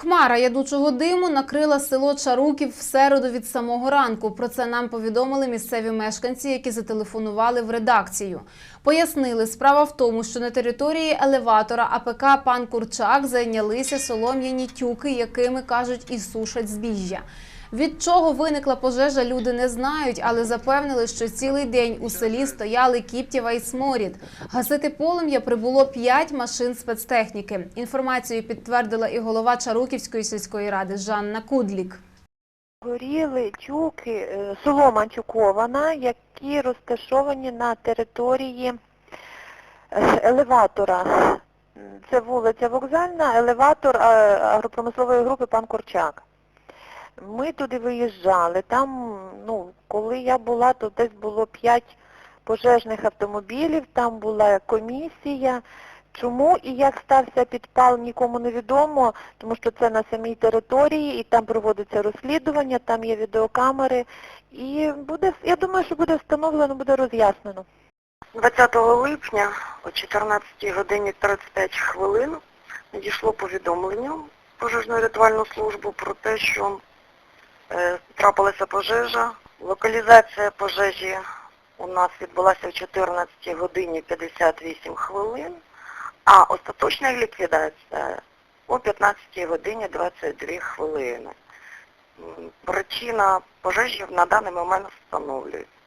Хмара ядучого диму накрила село Чаруків в середу від самого ранку. Про це нам повідомили місцеві мешканці, які зателефонували в редакцію. Пояснили, справа в тому, що на території елеватора АПК «Пан Курчак» зайнялися солом'яні тюки, якими, кажуть, і сушать збіжжя. Від чого виникла пожежа, люди не знають, але запевнили, що цілий день у селі стояли Кіптєва і Сморід. Гасити полум'я прибуло 5 машин спецтехніки. Інформацію підтвердила і голова Чаруківської сільської ради Жанна Кудлік. Горіли тюки, е, солома тюкована, які розташовані на території е, елеватора. Це вулиця Вокзальна, елеватор е, агропромислової групи «Пан Корчак». Ми туди виїжджали. Там, ну, коли я була, то десь було 5 пожежних автомобілів, там була комісія. Чому і як стався підпал, нікому не відомо, тому що це на самій території, і там проводиться розслідування, там є відеокамери, і буде, я думаю, що буде встановлено, буде роз'яснено. 20 липня о 14 годині 35 хвилин надійшло повідомлення в пожежну рятувальну службу про те, що трапилася пожежа. Локалізація пожежі у нас відбулася о 14 годині 58 хвилин, а остаточна ліквідація о 15 годині 22 хвилини. Причина пожежі на даний момент встановлюється.